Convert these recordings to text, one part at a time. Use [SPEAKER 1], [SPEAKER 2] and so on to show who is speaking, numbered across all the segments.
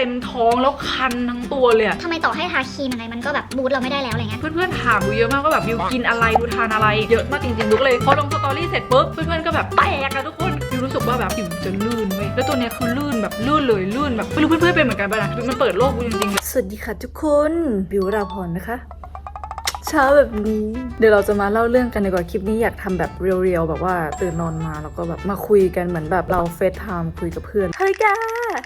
[SPEAKER 1] เต็มท้องแล้วคันทั้งตัวเลยอะ
[SPEAKER 2] ทำไมต่อให้ทาครีมอะไรมันก็แบบบูทเราไม่ได้แล้วอะไรเงี้ย
[SPEAKER 1] เพื่อนๆถามดูเยอะมากว่าแบบบิวกินอะไรดูทานอะไร เยอะมากจริงๆดูก็เลยพอลงสตอรี่เสร็จปุ๊บเพื่อนๆก็แบบแตกอะทุกคนบิวรู้สึกว่าแบบผิวจะลื่นเว้ยแล้วตัวเนี้ยคือลื่นแบบลื่นเลยลื่นแบบไม่รู้เพื่อนๆเป็นเหมือนกันป่ะนะมันเปิดโลกบิวจริงๆ
[SPEAKER 3] สวัสดีค่ะทุกคน บิวราพรนะคะ เช้าแบบนี้ เดี๋ยวเราจะมาเล่าเรื่องกันดีกว่าคลิปนี้อยากทำแบบเรียวๆแบบว่าตื่นนอนมาแล้วก็แบบมาคุยกันเหมือนแบบเราเฟซไทม์คุยกับเพื่อนเฮ้ยแก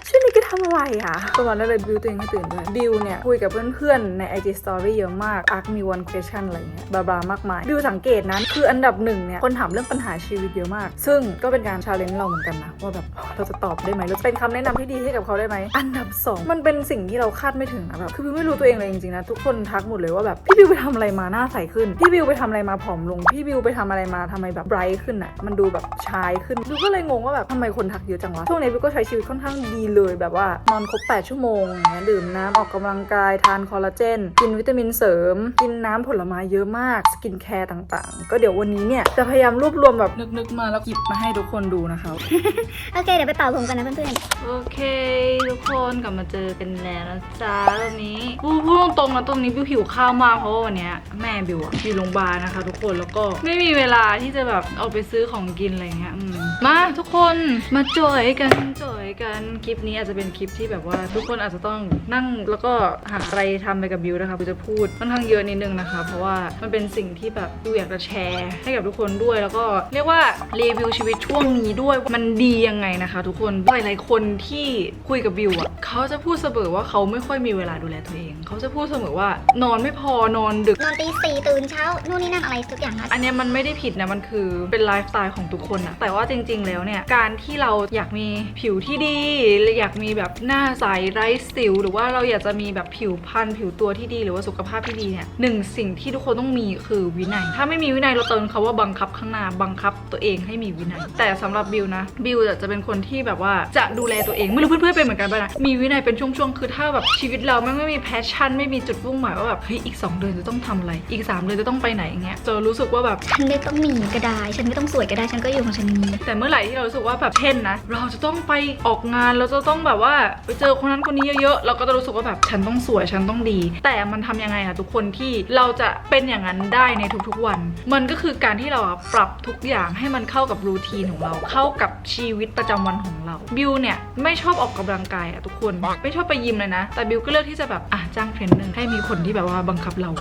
[SPEAKER 3] ช่วงนี้แกทำอะไรอะประมาณนั้นเลยบิวตัวเองให้ตื่นด้วยบิวเนี่ยคุยกับเพื่อนๆใน IG Story เยอะมากอาร์คมี one question อะไรเงี้ยบลาๆมากมายบิวสังเกตนะคืออันดับหนึ่งเนี่ยคนถามเรื่องปัญหาชีวิตเยอะมาก ซึ่งก็เป็นการชาเลนจ์เราเหมือนกันนะว่าแบบเราจะตอบได้ไหมเราจะเป็นคำแนะนำที่ดีให้กับเขาได้ไหมอันดับสองมันเป็นสิ่งที่เราคาดไม่ถึงนะแบบคือบิวไม่รู้ตัวเองเลยจริงๆนะทุกคนทักหมดเลยว่าแบบพี่บิวไปทำอะไรมาหน้าใสขึ้น พี่บิวไปทำอะไรมาผอมลง พี่บิวไปทำอะไรมาทำไมแบบไบรท์ขึ้นอะมันดูแบบชายขึ้นบิวก็เลยงงว่าแบบทำไมคนทักเยอะจังวะ ช่วงนี้บิวก็ใช้ชีวิตค่อนข้างดีเลยแบบว่านอนครบ 8 ชั่วโมงอย่างเงี้ยดื่มน้ำออกกำลังกายทานคอลลาเจน กินวิตามินเสริม กินน้ำผลไม้เยอะมาก สกินแคร์ต่างๆ ก็เดี๋ยววันนี้เนี่ยจะพยายามรวบรวมแบบนึกๆมาแล้วหยิบมาให้ทุกคนดูนะคะ
[SPEAKER 2] โอเคเดี๋ยวไปเป่าผมกันนะเพื่อน
[SPEAKER 1] โอเค ทุกคนกลับมาเจอกันแล้วนะจ๊ะตอนนี้พูดพูดตรงๆนะตรงนี้บิวหิวข้าวมากเพราะว่าวันเนี้ยแม่บิวอะอยู่โรงพยาบาลนะคะ ทุกคนแล้วก็ไม่มีเวลาที่จะแบบเอาไปซื้อของกินอะไรเงี้ยอืมมาทุกคนมาจอยกันจอยกันคลิปนี้อาจจะเป็นคลิปที่แบบว่า ทุกคนอาจจะต้องนั่งแล้วก็หาอะไรทำไปกับบิวนะคะบิวจะพูดค่อนข้างเยอะนิดนึงนะคะ เพราะว่ามันเป็นสิ่งที่แบบบิวอยากจะแชร์ให้กับทุกคนด้วย แล้วก็เรียกว่ารีวิวชีวิตช่วงนี้ด้วยว่ามันดียังไงนะคะ ทุกคนหลายๆคนที่คุยกับบิวอะเขาจะพูดเสมอว่าเขาไม่ค่อยมีเวลาดูแลตัวเอง เขาจะพูดเสมอว่านอนไม่พอนอนดึก
[SPEAKER 2] นอนตีสี่ตื่นเช้านู่นนี่นั่นอะไรทุกอย่างนะ
[SPEAKER 1] อันเนี้ยมันไม่ได้ผิดนะมันคือเป็นไลฟ์สไตล์ของทุกคนนะแต่ว่าจริง ๆ แล้วเนี่ยการที่เราอยากมีผิวที่ดีหรืออยากมีแบบหน้าใสไร้สิว หรือว่าเราอยากจะมีแบบผิวพรรณผิวตัวที่ดีหรือว่าสุขภาพที่ดีเนี่ยหนึ่งสิ่งที่ทุกคนต้องมีคือวินัย ถ้าไม่มีวินัยเราเติมคาว่าบังคับข้างหน้าบังคับตัวเองให้มีวินัย แต่สำหรับบิวนะบิวจะเป็นคนที่แบบว่าจะดูแลตัวเองไม่รู้เพื่อนๆเป็นเหมือนกันป่ะนะมีวินัยเป็นช่วงๆคือถ้าแบบชีวิตเราไม่ไม่มีแพชชั่น ไม่มีจุดมุ่งหมายว่าแบบเฮ้ยอีกสองเดือนจะต้องทำอะไร อีกสามเดือนจะต้องไปไหนอย่างเงี้ยจะรู้สึกว่าแบบ
[SPEAKER 2] ฉันไม่ต้องมีก็ได้ ฉันไม่ต้องสวยก็ได้ ฉันก็อยู่ของฉันนี้
[SPEAKER 1] แต่เมื่อไหร่ที่เรารู้สึกว่าแบบเช่นนะ เราจะต้องไปออกงาน เราจะต้องแบบว่าไปเจอคนนั้นคนนี้เยอะๆ เราก็จะรู้สึกว่าแบบฉันต้องสวย ฉันต้องดี แต่มันทำยังไงอะทุกคนที่เราจะเป็นอย่างนั้นได้ในทุกๆวัน มันก็คือการที่เราอะปรับทุกอย่างให้มันเข้ากับรูทีนของเรา เข้ากับชีวิตประจำวันของเรา บิวเนี่ยไม่ชอบออกกำลังกายอะทุกคน ไม่ชอบไปยิมเลยนะ แต่บิวก็เลือกที่จะแบบอะจ้างเทรนเนอร์ให้มีคนที่แบบว่าบังคับเรา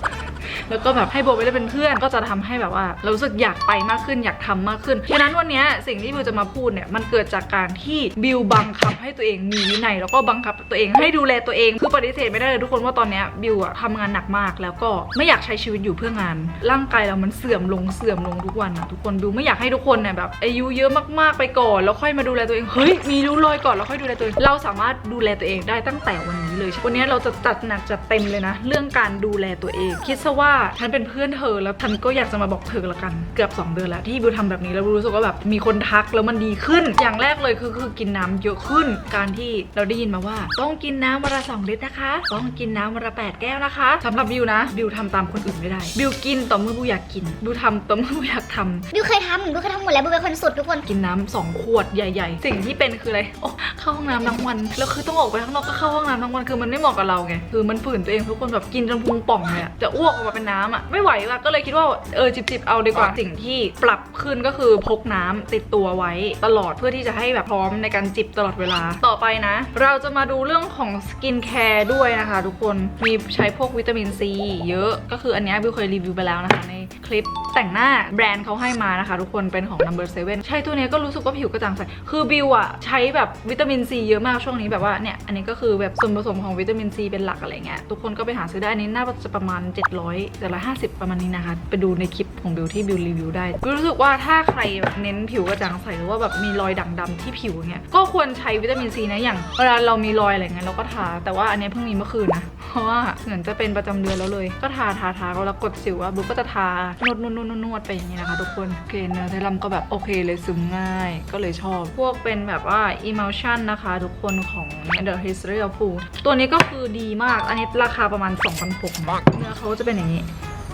[SPEAKER 1] แล้วก็แบบให้โบไปได้เป็นเพื่อน ก็จะทำให้แบบว่าเรารู้สึกอยากไปมากขึ้นอยากทำมากขึ้นฉะนั้นวันนี้สิ่งที่บิวจะมาพูดเนี่ยมันเกิดจากการที่บิวบังคับให้ตัวเองมีวินัยแล้วก็บังคับตัวเองให้ดูแลตัวเองคือปฏิเสธไม่ได้เลยทุกคนว่าตอนนี้บิวอะทำงานหนักมาก แล้วก็ไม่อยากใช้ชีวิตอยู่เพื่องาน ร่างกายเรามันเสื่อมลงเสื่อมลงทุกวันอะทุกคนบิวไม่อยากให้ทุกคนเนี่ยแบบอายุเยอะมากๆไปก่อนแล้วค่อยมาดูแลตัวเองเฮ้ยมีริ้รอยก่อนแล้วค่อยดูแลตัวเองเราสามารถดูแลตัวเองได้ตั้งแต่วันนี้เลยวันนี้เราจะจัดหนักจัดเต็มเลยนะ เรื่องการดูแลตัวเองคิดซะว่าฉันเป็นเพื่อนเธอแล้วฉันก็อยากจะมาบอกเธอละกันเกือบ 2 เดือนแล้วที่บิวทำแบบนี้แล้วบิวรู้สึกว่าแบบมีคนทักแล้วมันดีขึ้น อย่างแรกเลยคือคือกินน้ำเยอะขึ้น การที่เราได้ยินมาว่า ต้องกินน้ำวันละสองลิตรนะคะ ต้องกินน้ำวันละแปดแก้วนะคะสำหรับบิวนะบิวทำตามคนอื่นไม่ได้บิวกินต่อเมื่อบิวอยากกินบิวทำต่อเมื่อบิวอยากทำ
[SPEAKER 2] บิวเคยทำบิวเคยทำหมดแล้วบิวเป็นคนสุดทุกคน
[SPEAKER 1] กินน้ำสองขวดใหญ่ๆ สิ่งที่เป็นคืออะไรโอ้เข้าห้องน้ำทั้งวันแล้วคือต้องออกไปข้างนอกก็เข้าห้องน้ำทั้งวันคือมันไม่เหมาะกับเราไงคือมันฝืนตัวเองทุกคนแบบกินจนพุงป่องเลยอะจะอ้วกออกมาเป็นน้ำอะไม่ไหวว่ะก็เลยคิดว่าเออจิบๆเอาดีกว่าสิ่งที่ปรับขึ้นก็คือพกน้ำติดตัวไว้ตลอดเพื่อที่จะให้แบบพร้อมในการจิบตลอดเวลาต่อไปนะ เราจะมาดูเรื่องของสกินแคร์ด้วยนะคะ ทุกคนมีใช้พวกวิตามินซีเยอะก็คืออันเนี้ยบิวเคยรีวิวไปแล้วนะคะในค ลิปแต่งหน้าแบรนด์เขาให้มานะคะ ทุกคนเป็นของ number seven ใช้ตัวนี้ก็รู้สึกว่าผิวกระจ่างใส คือบิวอะใช้แบบวิตามินซีเยอะมากช่วงนี้แบบว่าเนี่ย อันนี้ก็คือแบบส่วนผสมของวิตามินซีเป็นหลักอะไรเงี้ย ทุกคนก็ไปหาซื้อได้อันนี้น่าจะประมาณ 700 750 ประมาณนี้นะคะ ไปดูในคลิปของบิวที่บิวรีวิวได้บิวรู้สึกว่าถ้าใครแบบเน้นผิวกระจ่างใสหรือว่าแบบมีรอยด่างดำที่ผิวเงี้ยก็ควรใช้วิตามินซีนะอย่างเวลาเรามีรอยอะไรเงี้ยเราก็ทา แต่ว่าอันนี้เพิ่งมีเมื่อคืนนะเพราะว่าเหมือนจะเป็นประจำเดือนแล้วเลย ก็ทาทาทาแล้วกดสิวอะบิวก็จะทานวดนวดนวดนวดไปอย่างนี้นะคะทุกคนโอเคเนื้อเซรั่มก็แบบโอเคเลยซึมง่าย ก็เลยชอบ พวกเป็นแบบว่า emulsion นะคะ ทุกคนของ The History of Food ตัวนี้ก็คือดีมากอันนี้ราคาประมาณ2,600นะเนื้อเขาจะเป็นอย่างนี้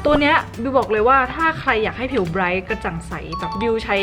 [SPEAKER 1] ตัวเนี้ยบิวบอกเลยว่าถ้าใครอยากให้ผิวไบรท์กระจ่างใสแบบบิวใช้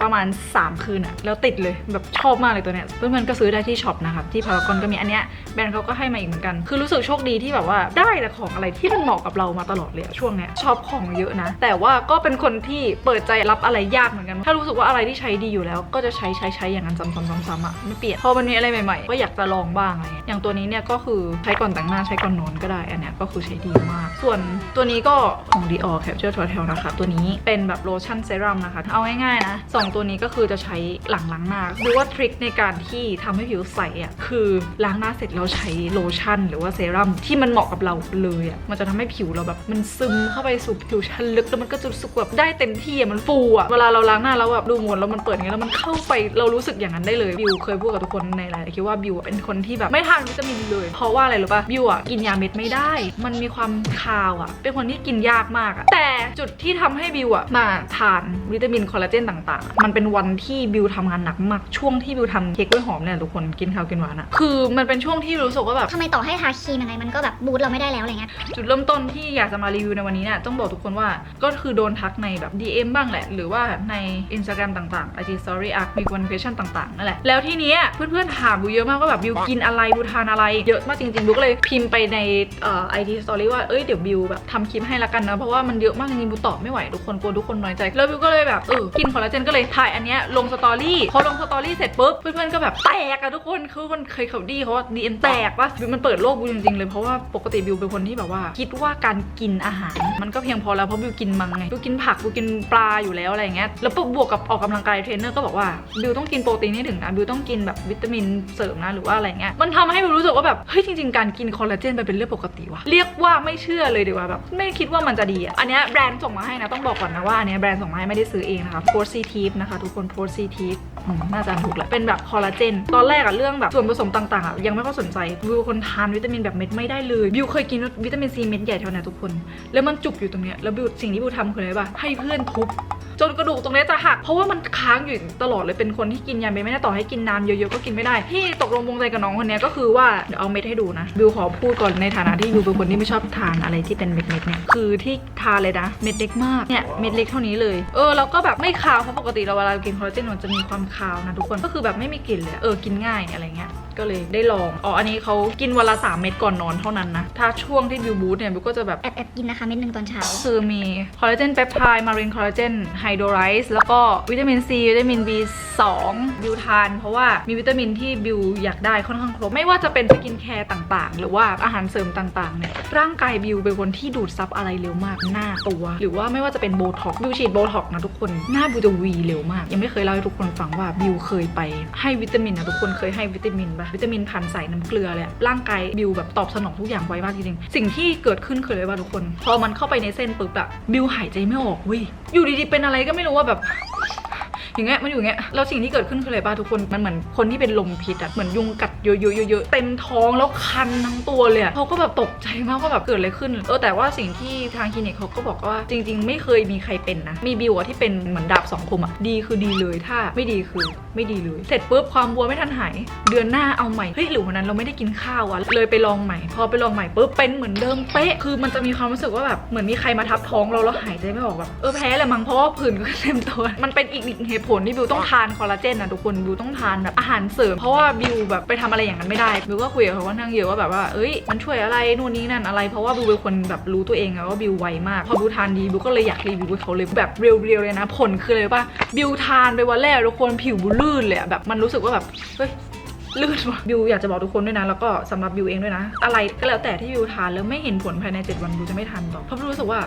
[SPEAKER 1] ประมาณ 3 คืนอะแล้วติดเลยแบบชอบมากเลยตัวเนี้ยเพื่อนๆก็ซื้อได้ที่ช็อปนะครับที่พารากอนก็มีอันเนี้ยแบรนด์เขาก็ให้มาอีกเหมือนกัน คือรู้สึกโชคดีที่แบบว่าได้แต่ของอะไรที่มันเหมาะกับเรามาตลอดเลยอะช่วงเนี้ยชอบของเยอะนะ แต่ว่าก็เป็นคนที่เปิดใจรับอะไรยากเหมือนกัน ถ้ารู้สึกว่าอะไรที่ใช้ดีอยู่แล้ว ก็จะใช้ใช้ใช้อย่างนั้นซ้ำๆซ้ำๆอะไม่เปลี่ยนพอมันมีอะไรใหม่ๆ ก็อยากจะลองบ้างอะไรเงี้ยอย่างตัวนี้เนี่ยก็คือใช้ก่อนแต่งหน้าใช้ก่อนนอนก็ได้อันเนี้ยก็คือใช้ดีมาก ส่วนตัวนี้ก็ของ Dior Capture Hotel นะคะ ตัวนี้เป็นแบบโลชั่นเซรั่มนะคะ เอาง่ายๆนะสองตัวนี้ก็คือจะใช้หลังล้างหน้าดูว่าทริคในการที่ทำให้ผิวใสอะคือล้างหน้าเสร็จเราใช้โลชั่น หรือว่าเซรั่มที่มันเหมาะกับเราเลยอะมันจะทำให้ผิวเราแบบมันซึมเข้าไปสู่ผิวชั้นลึกแล้วมันก็จะรู้สึกแบบได้เต็มที่อะมันฟูอะเวลาเราล้างหน้าแล้วแบบดูหมดแล้วมันเปิดอย่างเงี้ยแล้วมันเข้าไปเรารู้สึกอย่างนั้นได้เลยบิวเคยพูดกับทุกคนในหลายๆคลิปว่าบิวเป็นคนที่แบบไม่ทานวิตามินเลย เพราะว่าอะไรรู้ป่ะบิวอะกินยาเม็ดไม่ได้ มันมีความคาวอะเป็นคนที่กินยากมากอะแต่จุดที่ทำให้บิวอะมาทานวิตามินคอลลาเจนต่างๆ มันเป็นวันที่บิวทำงานหนักมาก ช่วงที่บิวทำเค้กกล้วยหอมเนี่ยทุกคนกินข้าวกินหวานอะคือมันเป็นช่วงที่รู้สึกว่าแบบ
[SPEAKER 2] ทำไมต่อให้ทาครีมยังไงมันก็แบบบูทเราไม่ได้แล้วอะไรเงี้ย
[SPEAKER 1] จุดเริ่มต้นที่อยากจะมารีวิวในวันนี้เนี่ยต้องบอกทุกคนว่าก็คือโดนทักในแบบ DM บ้างแหละ หรือว่าใน Instagram ต่างๆ IG Story Arc มี conversation ต่างๆนั่นแหละแล้วทีเนี้ยเพื่อนๆถามบิวเยอะมากว่าแบบบิวกินอะไรบิวทานอะไรเยอะมากจริงๆบิวก็เลยพิมพ์ไปในเอ่อ IG Story ว่าเอ้ยเดี๋ยวบิวแบบทำคลิปให้ละกันนะ เพราะว่ามันเยอะมากจริงๆบิวตอบไม่ไหวทุกคนกลัวทุกคนน้อยใจ แล้วบิวก็เลยแบบเออกินคอลลาเจนก็เลยถ่ายอันเนี้ยลงสตอรี่พอลงสตอรี่เสร็จปุ๊บเพื่อนๆก็แบบแตกอะทุกคนคือคนเคยเขาดีเขาว่า DM แตกว่าบิวมันเปิดโลกบิวจริงๆเลยเพราะว่าปกติบิวเป็นคนที่แบบว่า คิดว่าการกินอาหาร มันก็เพียงพอแล้วเพราะบิวกินมังไงบิวกินผักบิวกินปลาอยู่แล้วอะไรอย่างเงี้ยแล้วบวกกับออกกำลังกายเทรนเนอร์ก็บอกว่าบิวต้องกินโปรตีนให้ถึงนะบิวต้องกินแบบวิตามินเสริมนะหรือว่าอะไรเงี้ยมันทำให้บิวรู้สึกว่าแบบเฮ้ยจริงๆการกินคอลลาเจนมันเป็นเรื่องปกติว่ะเรียกว่าไม่เชื่อเลยดีกว่าแบบไม่คิดว่ามันจะดี อันนี้แบรนด์ส่งมาให้นะ ต้องบอกก่อนนะว่าอันนี้แบรนด์ส่งมาให้ไม่ได้ซื้อเองนะคะ p o r t i t i v e นะคะ ทุกคน p o r t i t i v e น่าจะถูกแหละเป็นแบบคอลลาเจน ตอนแรกอะเรื่องแบบส่วนผสมต่างๆอะยังไม่ค่อยสนใจ วิวคนทานวิตามินแบบเม็ดไม่ได้เลยบิวเคยกินวิตามินซีเม็ดใหญ่เท่านั้นทุกคน แล้วมันจุกอยู่ตรงเนี้ยแล้วบิวสิ่งที่บิวทำคืออะไรปะให้เพื่อนทุบ จนกระดูกตรงนี้จะหัก เพราะว่ามันค้างอยู่ตลอดเลยเป็นคนที่กินยาเม็ดไม่ได้ต่อให้กินน้ำเยอะๆก็กินไม่ได้ ที่ตกลงปรงใจกับน้องคนนี้ก็คือว่าเดี๋ยวเอาเม็ดให้ดูนะบิวขอพูดก่อนในฐานะที่บิวเป็นคนที่ไม่ชอบทานอะไรที่เป็นเม็ดๆเนี่ยคือที่ทานเลยนะเม็ดเล็กมากเนี่ยเม็ดเล็กเท่านี้เลยเออแล้วก็แบบไม่คาวเพราะปกติเราเวลากินคอลลาเจนมันจะมีความคาวนะทุกคนก็คือแบบไม่มีกลิ่นเลยเออกินง่ายอะไรเงี้ย ก็เลยได้ลอง อ๋อ อันนี้เขากินวันละ 3 เม็ดก่อนนอนเท่านั้นนะ ถ้าช่วงที่บิวบูทเนี่ยบิวก็จะแบบ
[SPEAKER 2] แอบแอบกินนะคะเม็ดหนึ่งตอนเช้า
[SPEAKER 1] คือมีคอลลาเจนเปปไทด์มารินคอลลาเจนไฮโดรไรซ์แล้วก็วิตามินซีวิตามิน B2 บิวทาน เพราะว่ามีวิตามินที่บิวอยากได้ค่อนข้างครบ ไม่ว่าจะเป็นสกินแคร์ต่างๆ หรือว่าอาหารเสริมต่างๆเนี่ยร่างกายบิวเป็นคนที่ดูดซับอะไรเร็วมากหน้าตัว หรือว่าไม่ว่าจะเป็นโบท็อกบิวฉีดโบท็อกนะทุกคนหน้าบิวจะวีเร็วมาก ยังไม่เคยเล่าให้ทุกคนฟังว่าบิวเคยไปให้วิตามินนะทุกคนเคยให้วิตามินปะวิตามินผ่านสายน้ำเกลือเลยอะร่างกายบิวแบบตอบสนองทุกอย่างไวมากจริงๆ สิ่งที่เกิดขึ้นคืออะไรบ้างทุกคน พอมันเข้าไปในเส้นปุ๊บอะบิวหายใจไม่ออกวิอยู่ดีๆเป็นอะไรก็ไม่รู้ว่าแบบ อย่างเงี้ยมันอยู่อย่างเงี้ยแล้วสิ่งที่เกิดขึ้นคืออะไรป่ะทุกคนมันเหมือนคนที่เป็นลมพิษอะเหมือนยุงกัดเยอะๆๆๆเต็มท้องแล้วคันทั้งตัวเลยเขาก็แบบตกใจมากว่าแบบเกิดอะไรขึ้นเออแต่ว่าสิ่งที่ทางคลินิกเขาก็บอกว่าจริง ๆ ไม่เคยมีใครเป็นนะมีบิวอะที่เป็นเหมือนดาบสองคมอะดีคือดีเลยถ้าไม่ดีคือไม่ดีเลย เสร็จปุ๊บความบวมไม่ทันหายเดือนหน้าเอาใหม่เฮ้ยหรือวันนั้นเราไม่ได้กินข้าวอะเลยไปลองใหม่ พอไปลองใหม่ปุ๊บเป็นเหมือนเดิมเป๊ะคือมันจะมีความรู้สึกว่าแบบเหมือนมีใครมาทับท้องเราแล้วหายใจไม่ออกแบบเออแพ้แหละมั้งเพราะว่าผื่นก็เต็มตัวมันเป็นอีกหนึ่งเหตุผลที่บิวต้องทานคอลลาเจนนะทุกคนบิวต้องทานแบบอาหารเสริม เพราะว่าบิวแบบไปทำอะไรอย่างนั้นไม่ได้บิวก็คุยกับเขาว่านั่งเยอะว่าแบบว่าเอ้ยมันช่วยอะไรนู่นนี่นั่นอะไร เพราะว่าบิวเป็นคนแบบรู้ตัวเองอะว่าบิวไวมากพอบิวทานดีบิวก็เลยอยากรีวิวเขาเลยแบบเรียวๆเลยนะผลคืออะไรป่ะบิวทานไปวันแรกทุกคนผิวบิวลื่นเลยแบบมันรู้สึกว่าแบบเฮ้ย ลื่นว่ะบิวอยากจะบอกทุกคนด้วยนะ แล้วก็สำหรับบิวเองด้วยนะ อะไรก็แล้วแต่ที่บิวทานแล้วไม่เห็นผลภายใน 7 วันบิวจะไม่ทานต่อ เพราะบิวรู้สึกว่า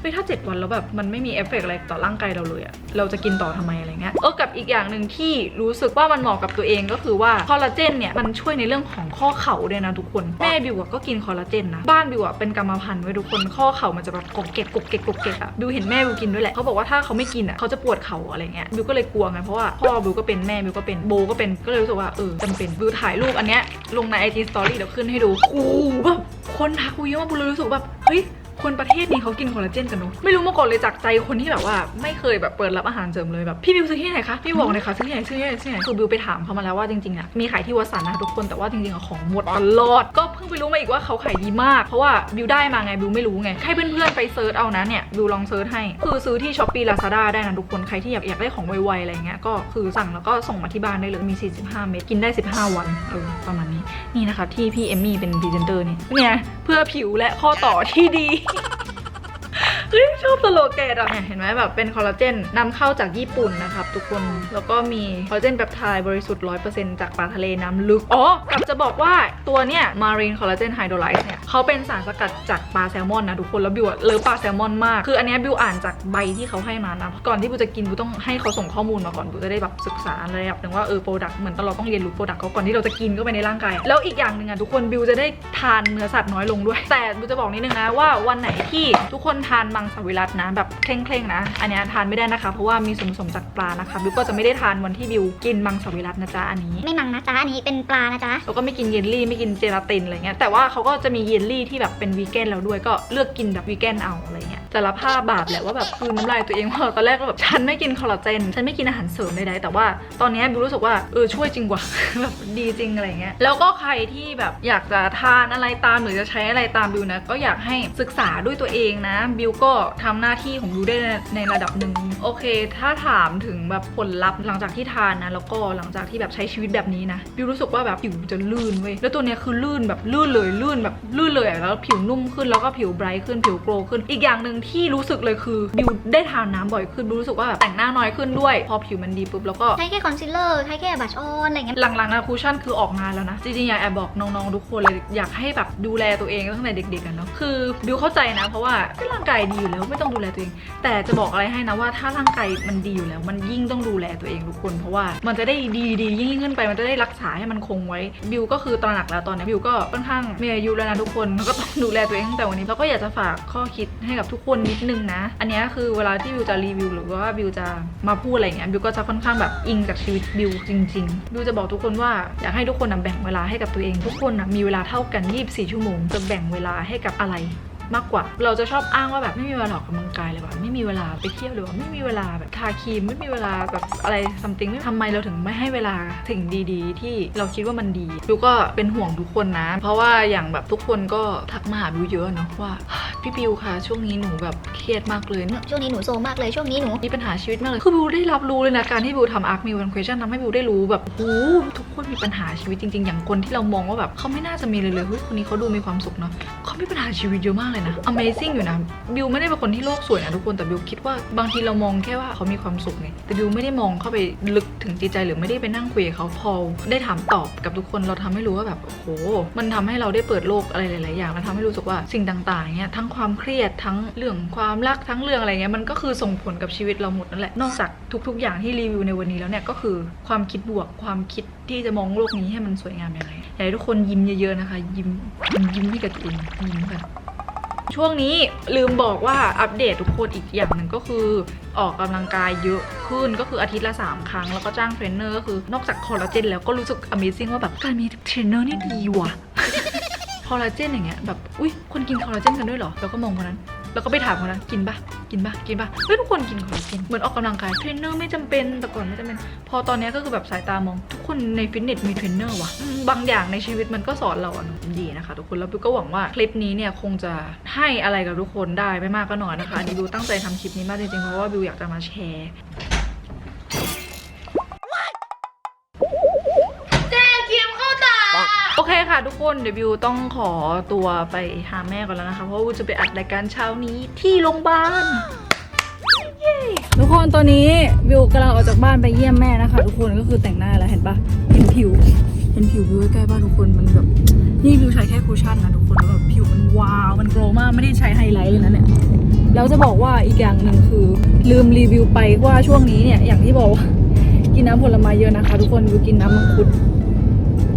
[SPEAKER 1] เฮ้ยถ้า 7 วันแล้วแบบมันไม่มีเอฟเฟกต์อะไรต่อร่างกายเราเลยอะเราจะกินต่อทำไมอะไรเงี้ยเออกับอีกอย่างหนึ่งที่รู้สึกว่ามันเหมาะกับตัวเองก็คือว่าคอลลาเจนเนี่ยมันช่วยในเรื่องของข้อเข่าด้วยนะทุกคนแม่บิวก็กินคอลลาเจนนะบ้านบิวอะเป็นกรรมพันธุ์ไว้ทุกคนข้อเข่ามันจะแบบกกเก็กกกเก็กกกเก็กอะบิวเห็นแม่บิวกินด้วยแหละเขาบอกว่าถ้าเขาไม่กินอะเขาจะปวดเข่าอะไรเงี้ยบิวก็เลยกลัวไงเพราะว่าพ่อบิวก็เป็นแม่บิวก็เป็นโบก็เป็นก็เลยรู้สึกว่าเออจำเป็นบิวถ่ายรูปอันเนี้ยลงในไอจีสตอรี่เดี๋ยวขึ้นให้ดูโอ้โหแบบคนทักกูเยอะมากบิวเลยรู้สึกแบบเฮ้ย คนประเทศนี้เขากินคอลลาเจนกันเนอะไม่รู้มาก่อนเลยจากใจคนที่แบบว่าไม่เคยแบบเปิดรับอาหารเสริมเลยแบบพี่บิวซื้อที่ไหนคะพี่บอกเลยค่ะซื้อที่ไหนซื้อที่ไหนซื้อที่ไหนคือบิวไปถามเขามาแล้วว่าจริงๆอะมีขายที่วัดสันนะคะทุกคนแต่ว่าจริงๆอะของหมดตลอด ก็เพิ่งไปรู้มาอีกว่าเขาขายดีมาก เพราะว่าบิวได้มาไงบิวไม่รู้ไงให้เพื่อนๆไปเซิร์ชเอานะเนี่ยบิวลองเซิร์ชให้ คือซื้อที่ช้อปปี้ลาซาด้าได้นะทุกคนใครที่อยากอยากได้ของไวๆอะไรเงี้ยก็คือสั่งแล้วก็ส่งมาที่บ้านได้เลยมี 45 เม็ดกินได้ 15 วันเออประมาณนี้นี่นะคะที่พี่เอมมี่เป็นพรีเซนเตอร์นี่เนี่ยเพื่อผิวและข้อต่อที่ดี เฮ้ยชอบสโลแกนอะเนี่ยเห็นไหมแบบเป็นคอลลาเจนนำเข้าจากญี่ปุ่นนะครับทุกคน แล้วก็มีคอลลาเจนแปปไทด์บริสุทธิ์100%จากปลาทะเลน้ำลึก อ๋อกลับจะบอกว่าตัวเนี่ยมารีนคอลลาเจนไฮโดรไลซ์เนี่ยเขาเป็นสารสกัดจากปลาแซลมอนนะทุกคน แล้วบิวเลิฟปลาแซลมอนมาก คืออันเนี้ยบิวอ่านจากใบที่เขาให้มานะ ก่อนที่บิวจะกินบิวต้องให้เขาส่งข้อมูลมาก่อนบิวจะได้แบบศึกษาอะไรแบบนึงว่าเออโปรดักต์เหมือนตอนเราต้องเรียนรู้โปรดักต์เขาก่อนที่เราจะกินเข้าไปในร่างกาย แล้วอีกอย่างหนึ่งอะทุกคนบิวจะได้ทานเนื้อสัตว์น้อยลงด้วย แต่บิวจะบอกนิดนึงนะว่าวันไหนที่ทุกคนทานมงสวิรัตนะแบบเคร่งๆนะ อันเนี้ยทานไม่ได้นะคะ เพราะว่ามีส่วนผสมจากปลานะคะบิวก็จะไม่ได้ทานวันที่บิวกินมังสวิรัตนะจ๊ะอันนี้
[SPEAKER 2] ไม่มังนะจ๊ะอันนี้เป็นปลานะจ๊ะ
[SPEAKER 1] แล้วก็ไม่กินเยลลี่ไม่กินเจลาตินอะไรเงี้ยแต่ว่าเขาก็จะมีเยลลี่ที่แบบเป็นวีแกนแล้วด้วยก็เลือกกินแบบวีแกนเอาอะไรเงี้ยจะรับผ้าบาปแหละว่าแบบคืนน้ำลายตัวเองเพราะตอนแรกก็แบบฉันไม่กินคอลลาเจนฉันไม่กินอาหารเสริมใดๆแต่ว่าตอนเนี้ยบิวรู้สึกว่าเออช่วยจริงกว่าแบบดีจริงอะไรเงี้ยแล้วก็ใครที่แบบอยากจะทานอะไรตามหรือจะใช้อะไรตามบิวนะก็อยากให้ศึกษาด้วยตัวเองนะบิวก็ทำหน้าที่ของบิวได้ในระดับหนึ่งโอเค ถ้าถามถึงแบบผลลัพธ์หลังจากที่ทานนะแล้วก็หลังจากที่แบบใช้ชีวิตแบบนี้นะบิวรู้สึกว่าแบบผิวจะลื่นเว้ยแล้วตัวเนี้ยคือลื่นแบบลื่นเลยลื่นแบบลื่นเลยอะแล้วผิวนุ่มขึ้นแล้วก็ผิวไบรท์ขึ้นผิวโกลว์ขึ้น อีกอย่างหนึ่งที่รู้สึกเลยคือบิวได้ทานน้ำบ่อยขึ้นบิวรู้สึกว่าแบบแต่งหน้าน้อยขึ้นด้วย พอผิวมันดีปุ๊บแล้วก็
[SPEAKER 2] ใช้แค่คอนซีลเลอร์ใช้แค่บัชออนอะไรเงี้ย
[SPEAKER 1] หลังๆนะคูชั่นคือออกงานแล้วนะจริงๆอยากแอบบอกน้องๆทุกคนเลยอยากให้แบบดูแลตัวเองตั้งแต่เด็กๆกันเนาะคือบิวเข้าใจนะเพราะว่าร่างกายดีอยู่แล้วไม่ต้องดูแลตัวเอง แต่จะบอกอะไรให้นะว่าถ้าร่างกายมันดีอยู่แล้ว มันยิ่งต้องดูแลตัวเองทุกคน เพราะว่ามันจะได้ดีดียิ่งขึ้นไปมันจะได้รักษาให้มันคงไว้บิวก็คือตระหนักแล้วตอนนี้บิวก็ค่อนข้างมีอายุแล้วนะทุกคนก็ต้องดูแลตัวเองตั้งแต่วันนี้แล้วก็อยากจะฝากข้อคิดให้กับทุกคนนิดนึงนะ อันนี้คือเวลาที่บิวจะรีวิวหรือว่าบิวจะมาพูดอะไรเงี้ยบิวก็จะค่อนข้างแบบอิงจากชีวิตบิวจริงๆบิวจะบอกทุกคนว่าอยากให้ทุกคนนะแบ่งเวลาให้กับตัวเอง ทุกคนนะมีเวลาเท่ากัน 24 ชั่วโมงจะแบ่งเวลาให้กับอะไร มากกว่า เราจะชอบอ้างว่าแบบไม่มีเวลาออกกำลังกายเลยว่ะไม่มีเวลาไปเที่ยวเลยว่ะไม่มีเวลาแบบทาครีมไม่มีเวลาแบบอะไรซัมติงไม่ทำไมเราถึงไม่ให้เวลาสิ่งดีๆ ที่เราคิดว่ามันดีบิวก็เป็นห่วงทุกคนนะ เพราะว่าอย่างแบบทุกคนก็ทักมาหาบิวเยอะเนาะว่าพี่บิวคะช่วงนี้หนูแบบเครียดมากเลยเนี่ย
[SPEAKER 2] ช่วงนี้หนูโซมมากเลยช่วงนี้หนู
[SPEAKER 1] มีปัญหาชีวิตมากเลยคือบิวได้รับรู้เลยนะการที่บิวทำอาร์คมีวันควชั่นทำให้บิวได้รู้แบบโอ้โหทุกคนมีปัญหาชีวิตจริง ๆ อย่างคนที่เรามองว่าแบบเขาไม่น่าจะมีเลยเลยเฮ้ยคนนี้เขาดูมีความสุขเนาะเขามีปัญหาชีวิตเยอะมากเลยนะ Amazing อยู่นะ บิวไม่ได้เป็นคนที่โลกสวยนะทุกคน แต่บิวคิดว่าบางทีเรามองแค่ว่าเขามีความสุขไง แต่บิวไม่ได้มองเข้าไปลึกถึงจิตใจหรือไม่ได้ไปนั่งคุยกับเขาพอ ได้ถามตอบกับทุกคนเราทำให้รู้ว่าแบบโอ้โห มันทำให้เราได้เปิดโลกอะไรหลาย ๆ อย่างแล้วทำให้รู้สึกว่าสิ่งต่าง ๆ เนี้ยทั้งความเครียดทั้งเรื่องความรักทั้งเรื่องอะไรเงี้ยมันก็คือส่งผลกับชีวิตเราหมดนั่นแหละ นอกจากทุก ๆ อย่างที่รีวิวในวันนี้แล้วเนี่ยก็คือความคิดบวกความคิดที่จะมองโลกนี้ให้มันสวยงามยังไงอยากให้ทุกคนยิ้มเยอะ ๆ นะคะ ยิ้มยิ้มให้กับตัวเองยิ้มกัน ช่วงนี้ลืมบอกว่าอัปเดตทุกคนอีกอย่างหนึ่งก็คือออกกำลังกายเยอะขึ้นก็คืออาทิตย์ละ 3 ครั้ง แล้วก็จ้างเทรนเนอร์ก็คือนอกจากคอลลาเจนแล้วก็รู้สึก Amazing ว่าแบบการมีเทรนเนอร์นี่ดีว่ะคอลลาเจนอย่างเงี้ยแบบ อุ้ยคนกินคอลลาเจนกันด้วยเหรอ แล้วก็มองคนนั้น แล้วก็ไปถามคนนั้นกินปะกินปะกินปะเฮ้ยทุกคนกินคอลลาเจนเหมือนออกกำลังกายเทรนเนอร์ไม่จำเป็นแต่ก่อนไม่จำเป็น พอตอนนี้ก็คือแบบสายตามอง ทุกคนในฟิตเนสมีเทรนเนอร์ว่ะบางอย่างในชีวิตมันก็สอนเราอะเนอะดีนะคะทุกคนแล้วบิวก็หวังว่าคลิปนี้เนี่ยคงจะให้อะไรกับทุกคนได้ไม่มากก็น้อยนะคะอันนี้บิวตั้งใจทำคลิปนี้มากจริงๆเพราะว่าบิวอยากจะมาแชร์ ทุกคนเดี๋ยวบิวต้องขอตัวไปหาแม่ก่อนแล้วนะคะ เพราะว่าบิวจะไปอัดรายการเช้านี้ที่โรงพยาบาลทุกคนตอนนี้บิวกำลังออกจากบ้านไปเยี่ยมแม่นะคะ ทุกคนก็คือแต่งหน้าแล้วเห็นปะเห็นผิว เห็นผิวบิวใกล้บ้านทุกคนมันแบบนี่บิวใช้แค่คูชั่นนะทุกคนแล้วแบบผิวมันวาวมันโกลมากไม่ได้ใช้ไฮไลท์เลยนะเนี่ยแล้วจะบอกว่าอีกอย่างหนึ่งคือ ลืมรีวิวไปว่าช่วงนี้เนี่ยอย่างที่บอกกินน้ำผลไม้เยอะนะคะ ทุกคนบิวกินน้ำมังคุด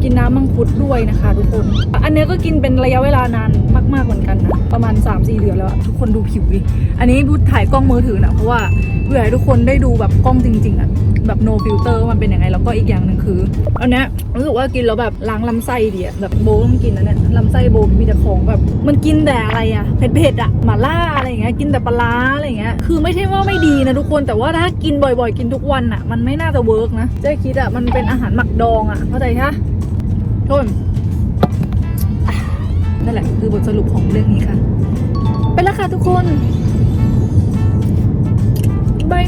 [SPEAKER 1] กินน้ำมังคุดด้วยนะคะ ทุกคน อันเนี้ยก็กินเป็นระยะเวลานานมากๆเหมือนกันนะ ประมาณ 3-4เดือนแล้วอะทุกคนดูผิวดิ อันนี้บูถ่ายกล้องมือถือนะเพราะว่าเพื่อให้ทุกคนได้ดูแบบกล้องจริง ๆอะแบบ no filter มันเป็นยังไง แล้วก็อีกอย่างหนึ่งคืออันเนี้ยรู้สึกว่ากินแล้วแบบล้างลำไส้ดีอะแบบโบต้องกินนะเนี่ยลำไส้โบมีแต่ของแบบ มันกินแต่อะไรอะเผ็ดๆอะหม่าล่าอะไรอย่างเงี้ยกินแต่ปลาร้าอะไรอย่างเงี้ยคือไม่ใช่ว่าไม่ดีนะทุกคนแต่ว่าถ้ากินบ่อยๆ กินทุกวันอะมันไม่น่าจะเวิร์กนะเจ๊คิดอะมันเป็นอาหารหมักดองอะเข้าใจใช่ ทุนนั่นแหละคือบทสรุปของเรื่องนี้ค่ะ ไปแล้วค่ะทุกคนบาย